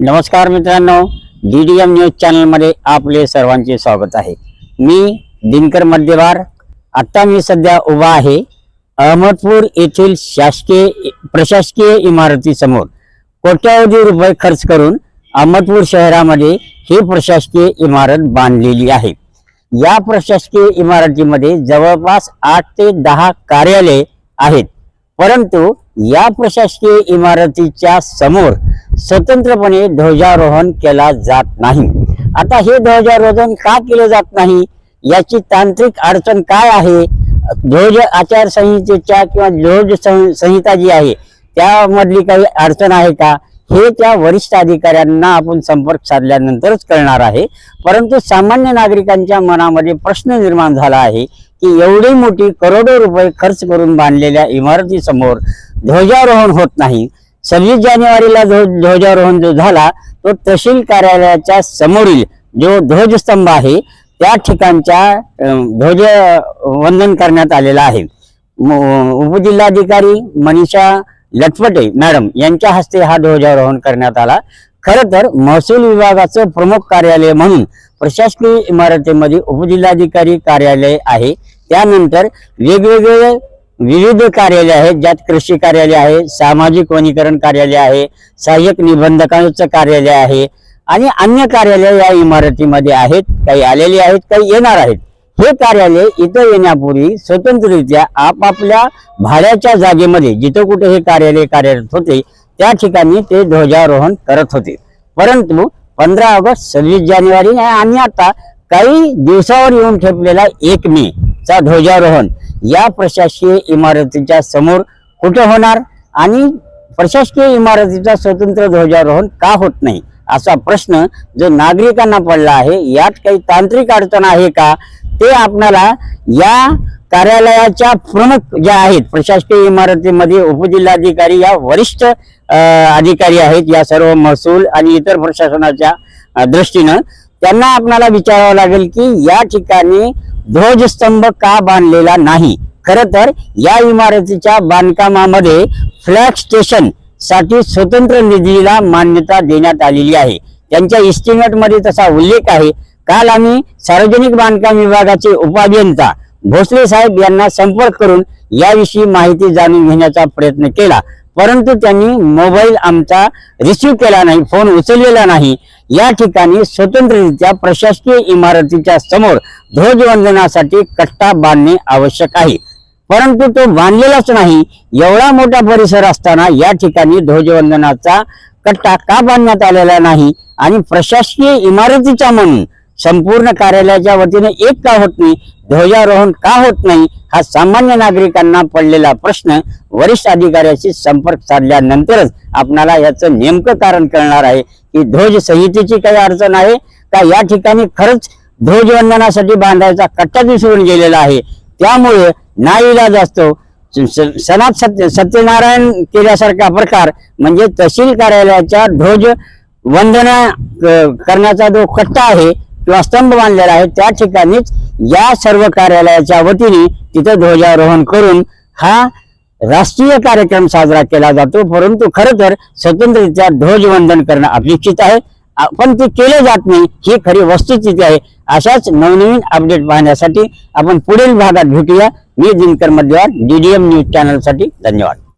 नमस्कार मित्रांनो D D M news चॅनलमध्ये आपले सर्वांचे स्वागत आहे. मी दिनकर मध्यवार. आत्ता मी सध्या उभा आहे अहमदपूर येथील शासकीय प्रशासकीय इमारतीसमोर. कोट्यावधी रुपये खर्च करून अहमदपूर शहरामध्ये ही प्रशासकीय इमारत बांधलेली आहे. या प्रशासकीय इमारतीमध्ये जवळपास आठ ते दहा कार्यालये आहेत. परंतु या प्रशासकीय इमारतीच्या समोर स्वतंत्रपणे ध्वजारोहण केला जात नाही. आता हे ध्वजारोहण का केले जात नाही? याची तांत्रिक अडचण काय आहे? ध्वज आचारसंहितेच्या किंवा ध्वज सं- संहिता जी आहे त्यामधली काही अडचण आहे का? हे त्या वरिष्ठ अधिकाऱ्यांना आपण संपर्क साधल्यानंतरच कळणार आहे. परंतु सामान्य नागरिकांच्या मनामध्ये प्रश्न निर्माण झाला आहे की एवढी मोठी करोडो रुपये खर्च करून बांधलेल्या इमारतीसमोर ध्वजारोहण होत नाही. सव्वीस जानेवारीला ध्वज ध्वजारोहण जो झाला तो तहसील कार्यालयाच्या समोरील जो ध्वजस्तंभ आहे त्या ठिकाणच्या ध्वज वंदन करण्यात आलेला आहे. उपजिल्हाधिकारी मनीषा लटपटे मॅडम यांच्या हस्ते हा ध्वजारोहण करण्यात आला. खरं तर महसूल विभागाचं प्रमुख कार्यालय म्हणून प्रशासकीय इमारतीमध्ये उपजिल्हाधिकारी कार्यालय आहे. त्यानंतर वेगवेगळे विविध कार्यालय आहेत. ज्यात कृषी कार्यालय आहे सामाजिक वनीकरण कार्यालय आहे सहाय्यक निबंधकांचं कार्यालय आहे आणि अन्य कार्यालय या इमारतीमध्ये आहेत. काही आलेली आहेत काही येणार आहेत. हे कार्यालय इथं येण्यापूर्वी स्वतंत्ररित्या आपापल्या भाड्याच्या जागेमध्ये जिथं कुठे हे कार्यालय कार्यरत होते त्या ठिकाणी ते ध्वजारोहण करत होते. परंतु पंधरा ऑगस्ट सव्वीस जानेवारी आणि आता काही दिवसावर येऊन ठेपलेला एक मे चा ध्वजारोहण या प्रशासकीय इमारतीच्या समोर कुठे होणार आणि प्रशासकीय इमारतीचा स्वतंत्र ध्वजारोहण का होत नाही असा प्रश्न जो नागरिकांना पडला आहे यात काही तांत्रिक अडचण आहे का? ते आपणाला या कार्यालयाच्या प्रमुख ज्या आहेत प्रशासकीय इमारतीमध्ये उपजिल्हाधिकारी या वरिष्ठ अधिकारी आहेत या सर्व महसूल आणि इतर प्रशासनाच्या दृष्टीनं त्यांना आपल्याला विचारावं लागेल की या ठिकाणी ध्वजस्तंभ का बांधलेला नाही? खर तर या इमारतीच्या बांधकामामध्ये फ्लॅग स्टेशनसाठी स्वतंत्र निधीला मान्यता देण्यात आलेली आहे. त्यांच्या इस्टिमेटमध्ये तसा उल्लेख आहे. काल आम्ही सार्वजनिक बांधकाम विभागाचे उपाभियंता भोसले साहेब यांना संपर्क करून याविषयी माहिती जाणून घेण्याचा प्रयत्न केला. परंतु त्यांनी मोबाईल आमचा रिसिव्ह केला नाही फोन उचललेला नाही. या ठिकाणी स्वतंत्ररित्या प्रशासकीय इमारतीच्या समोर ध्वजवंदनासाठी कट्टा बांधणे आवश्यक आहे. परंतु तो बांधलेलाच नाही. एवढा मोठा परिसर असताना या ठिकाणी ध्वजवंदनाचा कट्टा का बांधण्यात आलेला नाही आणि प्रशासकीय इमारतीचा म्हणून संपूर्ण कार्यालयाच्या वतीने एक का होत नाही ध्वजारोहण का होत नाही हा सामान्य नागरिकांना पडलेला प्रश्न वरिष्ठ अधिकाऱ्याशी संपर्क साधल्यानंतरच आपणाला याचं नेमकं कारण कळणार आहे की ध्वज संहितेची काही अडचण आहे का? या ठिकाणी खरंच ध्वजवंदनासाठी बांधायचा कट्टा विसरून गेलेला आहे. त्यामुळे नाईलाज असतो. स- स- सत्य सत्यनारायण केल्यासारखा प्रकार म्हणजे तहसील कार्यालयाच्या ध्वज वंदना करण्याचा जो कट्टा आहे स्तंभ बांधलेला आहे त्या ठिकाणीच या सर्व कार्यालयाच्या वतीने तिथे ध्वजारोहण करून हा राष्ट्रीय कार्यक्रम साजरा केला जातो. परंतु खरं तर स्वतंत्ररित्या ध्वजवंदन करणं अपेक्षित आहे. पण ते केले जात नाही ही खरी वस्तुस्थिती आहे. अशाच नवनवीन अपडेट पाहण्यासाठी आपण पुढील भागात भेटूया. मी दिनकर मध्यवार डीडीएम न्यूज चॅनलसाठी धन्यवाद.